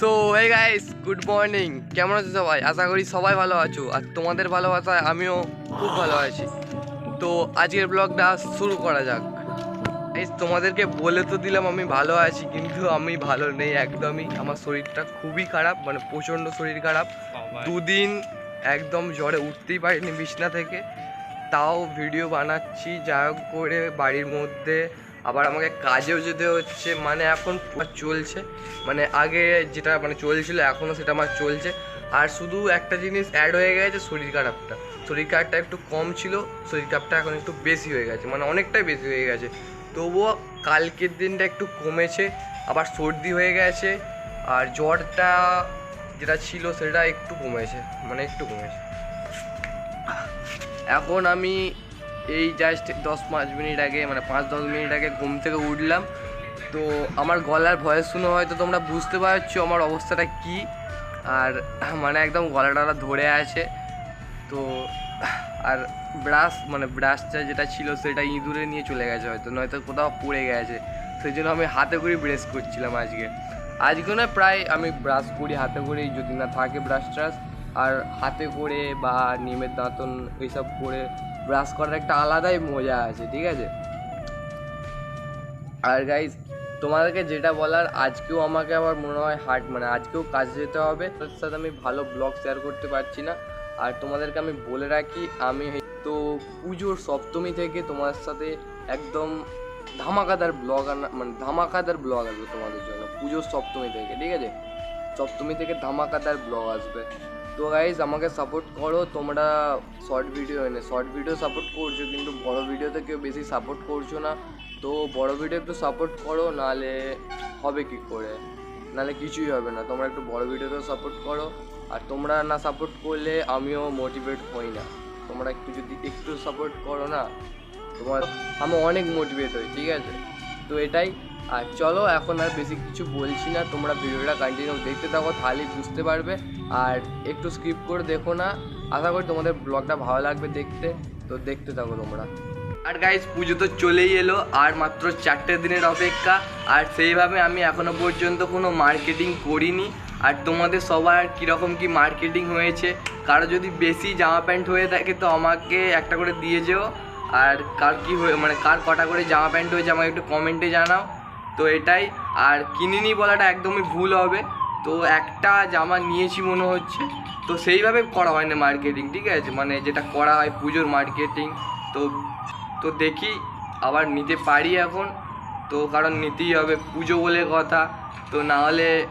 So এই guys good morning কেমন আছো সবাই? আশা করি সবাই ভালো আছো। আর তোমাদের ভালোবাসায় আমিও খুব ভালো আছি। তো আজকের ব্লগটা শুরু করা যাক। এই তোমাদেরকে বলে তো দিলাম আমি ভালো আছি কিন্তু আমি ভালো নেই একদমই। আমার শরীরটা খুবই খারাপ মানে প্রচণ্ড শরীর খারাপ। দুদিন একদম জ্বরে উঠতেই পারিনি বিছনা থেকে। তাও ভিডিও বানাচ্ছি যা হোক করে বাড়ির মধ্যে আবার আমাকে কাজেও যেতে হচ্ছে মানে এখন চলছে। মানে আগে যেটা মানে চলছিল এখনও সেটা আমার চলছে। আর শুধু একটা জিনিস অ্যাড হয়ে গেছে, শরীর খারাপটা। শরীর খারাপটা একটু কম ছিল, শরীর খারাপটা এখন একটু বেশি হয়ে গেছে মানে অনেকটাই বেশি হয়ে গেছে। তবুও কালকের দিনটা একটু কমেছে, আবার সর্দি হয়ে গেছে, আর জ্বরটা যেটা ছিল সেটা একটু কমেছে মানে একটু কমেছে। এখন আমি এই জাস্ট দশ পাঁচ মিনিট আগে মানে পাঁচ দশ মিনিট আগে ঘুম থেকে উঠলাম। তো আমার গলার ভয়েস শুনে হয়তো তোমরা বুঝতে পারছ আমার অবস্থাটা কি। আর মানে একদম গলাটা ধরে আছে। তো আর ব্রাশ মানে ব্রাশটা যেটা ছিল সেটা ইঁদুরে নিয়ে চলে গেছে হয়তো, নয়তো কোথাও পড়ে গেছে। সেই জন্য আমি হাতে করে ব্রাশ করছিলাম আজকে। আজকে না প্রায় আমি ব্রাশ করি, হাতে করেই, যদি না থাকে ব্রাশ ট্রাশ আর হাতে করে বা নিমের দাঁতন, এইসব করে ব্রাশ করার একটা আলাদাই মজা আছে, ঠিক আছে? আর গাইজ তোমাদেরকে যেটা বলার, আজকেও আমাকে আবার মনে হয় হার্ট মানে আজকেও কাজে যেতে হবে। তার সাথে আমি ভালো ব্লগ শেয়ার করতে পারছি না। আর তোমাদেরকে আমি বলে রাখি, আমি তো পুজোর সপ্তমী থেকে তোমাদের সাথে একদম ধামাকাদার ব্লগ আনা মানে ধামাকাদার ব্লগ আসবে তোমাদের জন্য, পুজোর সপ্তমী থেকে, ঠিক আছে? সপ্তমী থেকে ধামাকাদার ব্লগ আসবে। তো গাইজ আমাকে সাপোর্ট করো, তোমরা শর্ট ভিডিও এনে। শর্ট ভিডিও সাপোর্ট করছ, কিন্তু বড় ভিডিওতে কেউ বেশি সাপোর্ট করছ না। তো বড় ভিডিও একটু সাপোর্ট করো, নাহলে হবে কি করে? নাহলে কিছুই হবে না। তোমরা একটু বড় ভিডিওতেও সাপোর্ট করো। আর তোমরা না সাপোর্ট করলে আমিও মোটিভেট হই না। তোমরা একটু যদি একটু সাপোর্ট করো না, তোমার আমি অনেক মোটিভেট হই, ঠিক আছে? তো এটাই। আর চলো, এখন আর বেশি কিছু বলছি না। তোমরা ভিডিওটা কন্টিনিউ দেখতে থাকো, তাহলেই বুঝতে পারবে। আর একটু স্কিপ করে দেখো না। আশা করি তোমাদের ব্লগটা ভালো লাগবে দেখতে। তো দেখতে থাকো তোমরা। আর গাইজ পুজো তো চলেই এলো, আর মাত্র চারটে দিনের অপেক্ষা। আর সেইভাবে আমি এখনও পর্যন্ত কোনো মার্কেটিং করিনি। আর তোমাদের সবার কীরকম কি মার্কেটিং হয়েছে? কারও যদি বেশি জামা প্যান্ট হয়ে থাকে, তো আমাকে একটা করে দিয়ে যেও। আর কার কী হয়ে মানে কার কটা করে জামা প্যান্ট হয়েছে, আমাকে একটু কমেন্টে জানাও। তো এটাই। আর কিনিনি বলাটা একদমই ভুল হবে। তো একটা জামা নিয়েছি মনে হচ্ছে। তো সেইভাবে করা হয় না মার্কেটিং ঠিক আছে? মানে যেটা করা হয় পুজোর মার্কেটিং তো তো দেখি, আবার নিতে পারি এখন। তো কারণ নিতেই হবে পুজো বলে কথা। তো না হলে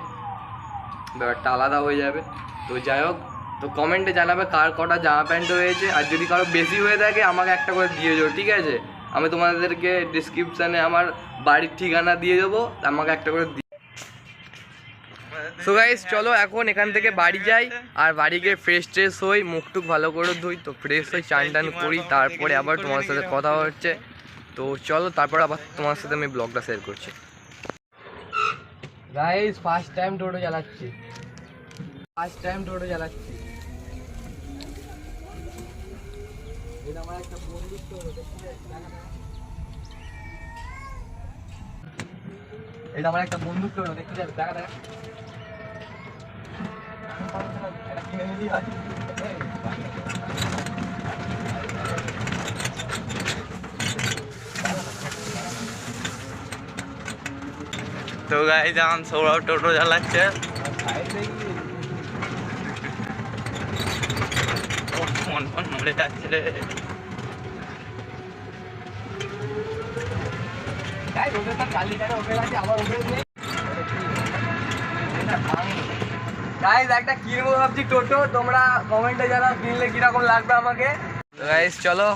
ব্যাপারটা আলাদা হয়ে যাবে। তো যাই হোক, তো কমেন্টে জানাবে কার কটা জামা প্যান্ট হয়েছে আর যদি কারও বেশি হয়ে থাকে, আমাকে একটা করে দিয়ে যাও ঠিক আছে? আমি তোমাদেরকে ডিসক্রিপশানে আমার বাড়ির ঠিকানা দিয়ে দেবো আমাকে একটা করে দিয়ে সো গাইস চলো এখন এখান থেকে বাড়ি যাই আর বাড়ি গিয়ে ফ্রেশ ট্রেশ হই মুখ টুক ভালো করে ধুই তো ফ্রেশ হই চান টান করি তারপরে আবার তোমার সাথে কথা হচ্ছে। তো চলো তারপর আবার তোমার সাথে আমি ব্লগটা শেয়ার করছি। গাইস ফার্স্ট টাইম টোটো চালাচ্ছি। ফার্স্ট টাইম টোটো চালাচ্ছি। এটা আমার একটা বন্ধুত্ব এটা আমার একটা বন্ধুত্ব দেখতে যাবে দেখা দেখা। তো গাই যখন সৌরভ টোটো চালাচ্ছে। মন মন মরে যাচ্ছে রে। একটা কিনবো ভাবছি? টোটো তোমরা কমেন্টে জানাও কিনলে কীরকম লাগবে আমাকে। চলো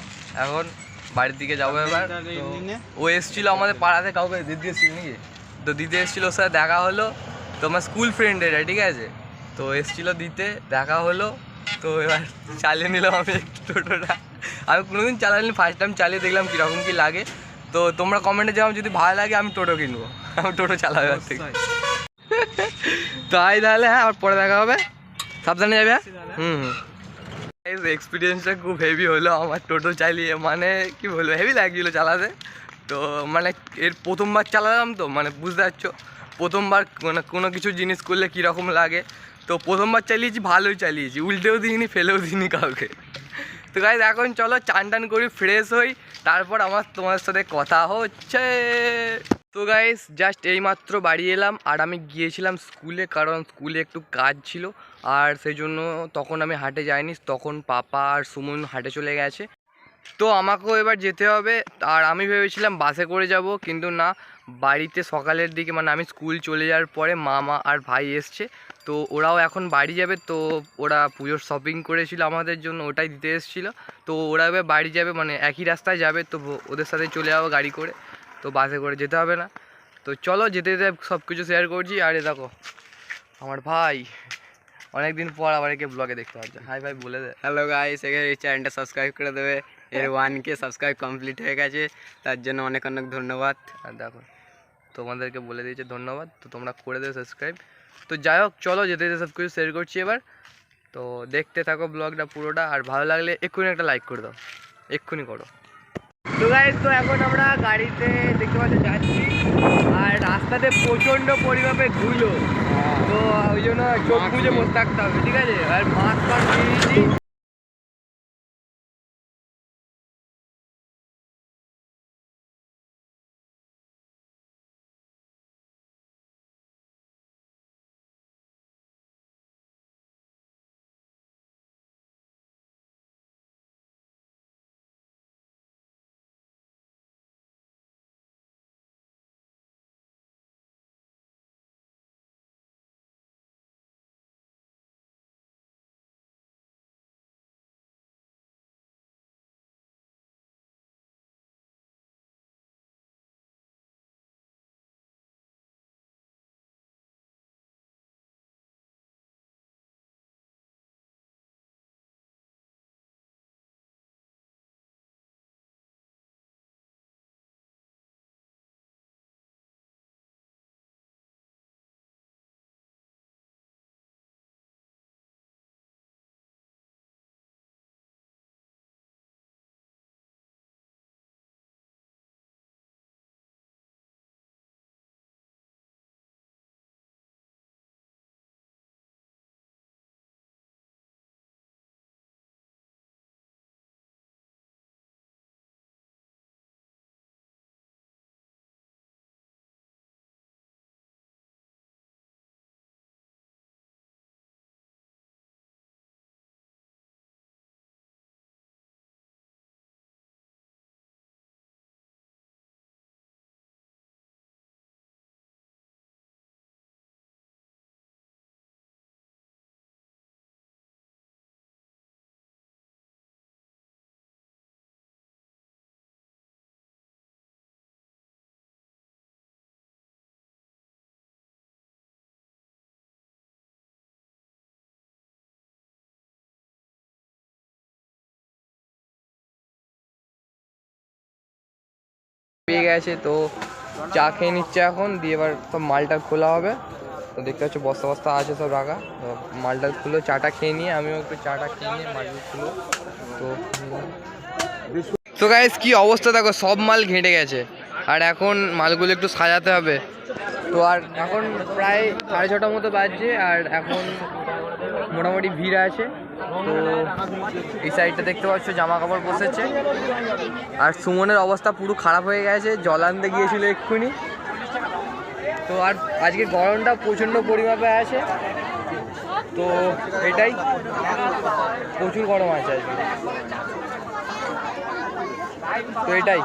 এখন বাড়ির দিকে যাব এবার। ও এসেছিল আমাদের পাড়াতে কাউকে দিদি এসেছিল নাকি? তো দিদি এসেছিল ওর সাথে দেখা হলো। তো আমার স্কুল ফ্রেন্ড এটা ঠিক আছে? তো এসেছিল দিতে দেখা হলো। তো এবার চালিয়ে নিলাম আমি টোটোটা। আমি কোনোদিন চালাইনি ফার্স্ট টাইম চালিয়ে দেখলাম কীরকম কী লাগে। তো তোমরা কমেন্টে জানাও যদি ভালো লাগে আমি টোটো কিনবো। আমি টোটো চালাবো এবার থেকে তাই তাহলে হ্যাঁ আবার পরে দেখা হবে। সাবধানে যাবে হ্যাঁ? হুম হুম। এক্সপিরিয়েন্সটা খুব হেভি হলো আমার টোটো চালিয়ে। মানে কি বলব হেভি লাগছিল চালাতে। তো মানে এর প্রথমবার চালালাম তো মানে বুঝতে পারছ? প্রথমবার মানে কোনো কিছু জিনিস করলে কীরকম লাগে? তো প্রথমবার চালিয়েছি, ভালোই চালিয়েছি। উল্টেও দিইনি, ফেলেও দিইনি কাউকে। তো গাইজ এখন চলো চান টান করি ফ্রেশ হই। তারপর আমার তোমার সাথে কথা হচ্ছে। তো গাইস জাস্ট এইমাত্র বাড়ি এলাম, আর আমি গিয়েছিলাম স্কুলে, কারণ স্কুলে একটু কাজ ছিল। আর সেই জন্য তখন আমি হাটে যাইনি, তখন পাপা আর সুমন হাটে চলে গেছে। তো আমাকেও এবার যেতে হবে, আর আমি ভেবেছিলাম বাসে করে যাব, কিন্তু না বাড়িতে সকালের দিকে মানে আমি স্কুল চলে যাওয়ার পরে মামা আর ভাই এসছে। তো ওরাও এখন বাড়ি যাবে তো ওরা পুজোর শপিং করেছিল আমাদের জন্য ওটাই দিতে এসেছিল। তো ওরা এবার বাড়ি যাবে মানে একই রাস্তায় যাবে তো ওদের সাথে চলে যাব গাড়ি করে তো বাসে করে যেতে হবে না। তো চলো যেতে যেতে সব কিছু শেয়ার করছি আর এ দেখো আমার ভাই অনেক দিন পর আবার একে ব্লগে দেখতে পাচ্ছে। হাই ভাই বলে দে। হ্যালো গাইস এখানে এই চ্যানেলটা সাবস্ক্রাইব করে দেবে। এর ওয়ান কে সাবস্ক্রাইব কমপ্লিট হয়ে গেছে তার জন্য অনেক অনেক ধন্যবাদ। আর দেখো তোমাদেরকে বলে দিয়েছে ধন্যবাদ। তো তোমরা করে দেবে সাবস্ক্রাইব তো যাই হোক চলো যেতে যেতে সব কিছু শেয়ার করছি এবার। তো দেখতে থাকো ব্লগটা পুরোটা আর ভালো লাগলে এক্ষুনি একটা লাইক করে দাও। এক্ষুনি করো। তো গাইজ তো এখন আমরা গাড়িতে দেখতে পাচ্ছি যাচ্ছি। আর রাস্তাতে প্রচণ্ড পরিমাপে ধুলো। তো ওই জন্য চোখ বুঝে বসে থাকতে হবে ঠিক আছে? আর মাস্ক ফাস্ক নিয়েছি। পেয়ে গেছে, তো চা খেয়ে নিচ্ছে এখন। দিয়ে এবার সব মালটা খোলা হবে। তো দেখতে পাচ্ছ, বস্তা বস্তা আছে সব রাখা। তো মালটা খুলো চাটা খেয়ে নিয়ে আমিও একটু চাটা খেয়ে নিয়ে মালটা খুলো তো তো গাইস কি অবস্থা? দেখো, সব মাল ঘেঁটে গেছে। আর এখন মালগুলো একটু সাজাতে হবে। তো আর এখন প্রায় সাড়ে ছটার মতো বাজছে। আর এখন মোটামুটি ভিড় আছে। তো এই সাইডটা দেখতে পাচ্ছ জামা কাপড় বসেছে। আর সুমনের অবস্থা পুরো খারাপ হয়ে গেছে, জল আনতে গিয়েছিল এক্ষুনি। তো আর আজকে গরমটা প্রচণ্ড পরিমাপে আছে। তো এটাই, প্রচুর গরম আছে আজকে। তো এটাই।